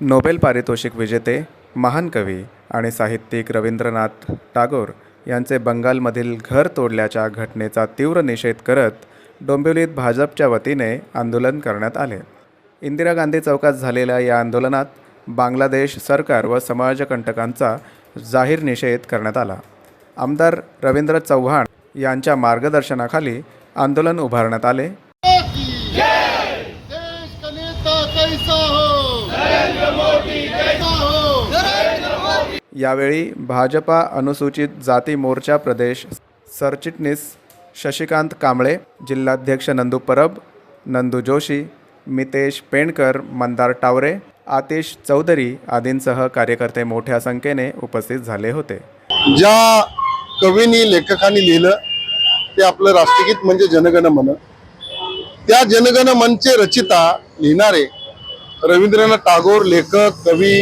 Nobel पारितोषिक विजेते महान कवी आणि साहित्यिक रवींद्रनाथ टागोर यांचे बंगालमधील घर तोडल्याच्या घटनेचा तीव्र निषेध करत डोंबिवलीत भाजपच्या वतीने आंदोलन करण्यात आले. इंदिरा गांधी चौकात झालेल्या या आंदोलनात बांगलादेश सरकार व समाजकंटकांचा जाहीर निषेध करण्यात आला. आमदार रवींद्र चव्हाण यांच्या मार्गदर्शनाखाली आंदोलन उभारण्यात आले. यावेळी भाजपा अनुसूचित जाती मोर्चा प्रदेश सरचिटणीस शशिकांत कांबळे जिल्हाध्यक्ष नंदू परब नंदू जोशी मितेश पेणकर मंदार टावरे आतिश चौधरी आदींसह कार्यकर्ते मोठ्या संख्येने उपस्थित झाले होते. ज्या कवीनी लेखकांनी लिहिलं ते आपलं राष्ट्रगीत म्हणजे जनगण मन. त्या जनगण मनचे रचिता लिहिणारे रवींद्रनाथ टागोर लेखक कवी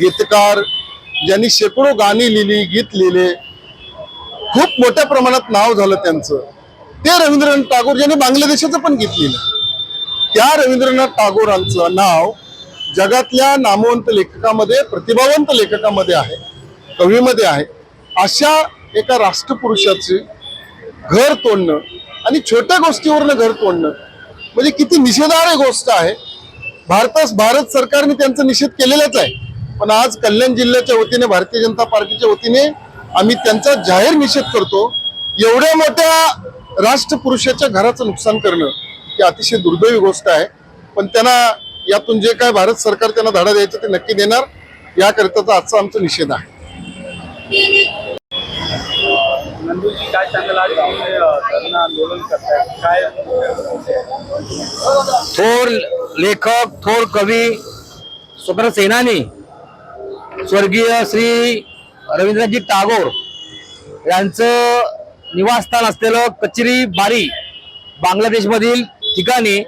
गीतकार ज्यांनी शेकडो गाणी लिहिली गीत लिहिले खूप मोठ्या प्रमाणात नाव झालं त्यांचं. ते रवींद्रनाथ टागोर ज्यांनी बांगलादेशाचं पण गीत लिहिलं. त्या रवींद्रनाथ टागोरांचं नाव जगातल्या नामवंत लेखकामध्ये प्रतिभावंत लेखकामध्ये आहे कवीमध्ये आहे. अशा एका राष्ट्रपुरुषाचे घर तोडणं आणि छोट्या गोष्टीवरनं घर तोडणं म्हणजे किती निषेधार्ह गोष्ट आहे. भारत भारत सरकारने त्यांचा निषेध केलेलाच आहे. पण आज कल्याण जिल्ह्याच्या वतीने भारतीय जनता पार्टीच्या वतीने आम्ही त्यांचा जाहीर निषेध करतो. एवढ्या मोठ्या राष्ट्रपुरुषाच्या घराचं नुकसान करणं ही अतिशय दुर्दैवी गोष्ट आहे. पण त्यांना यातून जे काय भारत सरकार त्यांना धडा द्यायचं ते नक्की देणार याकरिताचा आजचा आमचा निषेध आहे. थोर लेखक थोर कवी स्वतंत्र सेनानी स्वर्गीय श्री रवींद्रनाथजी टागोर यांचं निवासस्थान असलेलं कचरी बारी बांगलादेशमधील ठिकाणी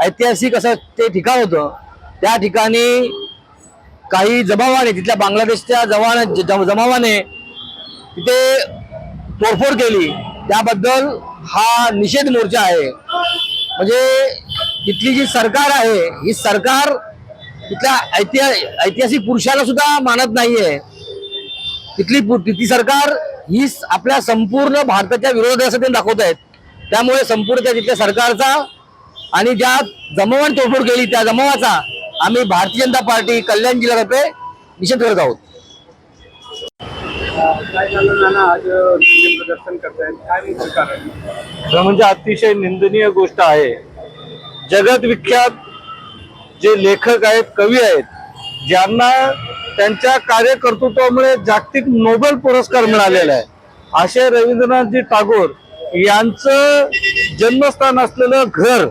ऐतिहासिक असं ते ठिकाण होतं. त्या ठिकाणी काही जमावाने तिथल्या बांगलादेशच्या जवान ज- जमावाने तिथे तोडफोड केली. त्याबद्दल हा निषेध मोर्चा आहे. म्हणजे तिथली जी सरकार आहे ही सरकार तिथल्या ऐतिहा ऐतिहासिक पुरुषाला सुद्धा मानत नाहीये. तिथली पु- तिथली सरकार ही आपल्या संपूर्ण भारताच्या विरोधात असं ते दाखवत आहेत. त्यामुळे संपूर्ण त्या तिथल्या सरकारचा आणि ज्या जमावाने तोडफोड केली त्या जमावाचा आम्ही भारतीय जनता पार्टी कल्याण जिल्ह्यातर्फे निषेध करत आहोत. म्हणजे अतिशय निंदनीय गोष्ट आहे. जगतविख्यात जे लेखक आहेत कवी आहेत ज्यांना त्यांच्या कार्यकर्तृत्वामुळे जागतिक नोबेल पुरस्कार मिळालेला आहे. असे रवींद्रनाथजी टागोर यांचं जन्मस्थान असलेलं घर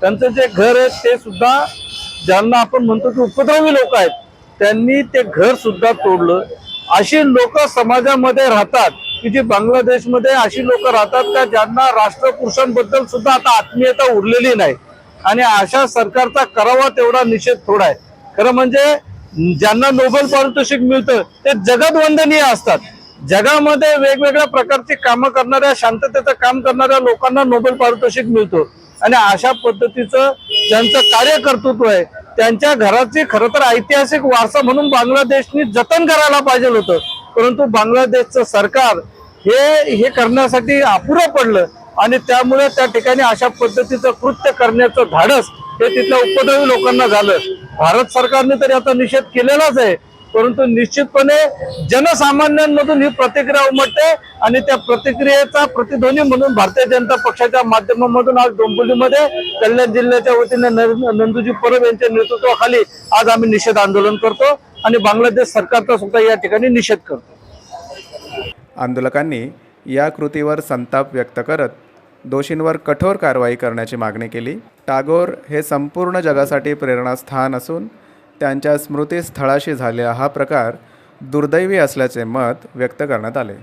त्यांचं जे घर आहे ते सुद्धा ज्यांना आपण म्हणतो की उपद्रवी लोक आहेत त्यांनी ते घर सुद्धा तोडलं. अशी लोक समाजामध्ये राहतात की जी बांगलादेशमध्ये अशी लोक राहतात का ज्यांना राष्ट्रपुरुषांबद्दल सुद्धा आता आत्मीयता उरलेली नाही. आणि अशा सरकारचा करावा तेवढा निषेध थोडा आहे. खरं म्हणजे ज्यांना नोबेल पारितोषिक मिळतं ते जगत वंदनीय असतात. जगामध्ये वेगवेगळ्या प्रकारची कामं करणाऱ्या शांततेचं काम करणाऱ्या लोकांना नोबेल पारितोषिक मिळतो. आणि अशा पद्धतीचं ज्यांचं कार्यकर्तृत्व आहे त्यांच्या घराची खरं तर ऐतिहासिक वारसा म्हणून बांगलादेशनी जतन करायला पाहिजे होतं. परंतु बांगलादेशचं सरकार हे हे करण्यासाठी अपुरं पडलं. आणि त्यामुळे त्या ठिकाणी अशा पद्धतीचं कृत्य करण्याचं धाडस हे तिथल्या उपद्रवी लोकांना झालं. भारत सरकारने तरी आता निषेध केलेलाच आहे. परंतु निश्चितपणे जनसामान्यांमधून ही प्रतिक्रिया उमटते आणि त्या प्रतिक्रियेचा प्रतिध्वनी म्हणून भारतीय जनता पक्षाच्या माध्यमामधून आज डोंबिवलीमध्ये कल्याण जिल्ह्याच्या वतीने नंदूजी परब यांच्या नेतृत्वाखाली आज आम्ही निषेध आंदोलन करतो आणि बांगलादेश सरकारचा सुद्धा या ठिकाणी निषेध करतो. आंदोलकांनी या कृतीवर संताप व्यक्त करत दोषींवर कठोर कारवाई करण्याची मागणी केली. टागोर हे संपूर्ण जगासाठी प्रेरणास्थान असून त्यांच्या स्मृतीस्थळाशी झालेला हा प्रकार दुर्दैवी असल्याचे मत व्यक्त करण्यात आले.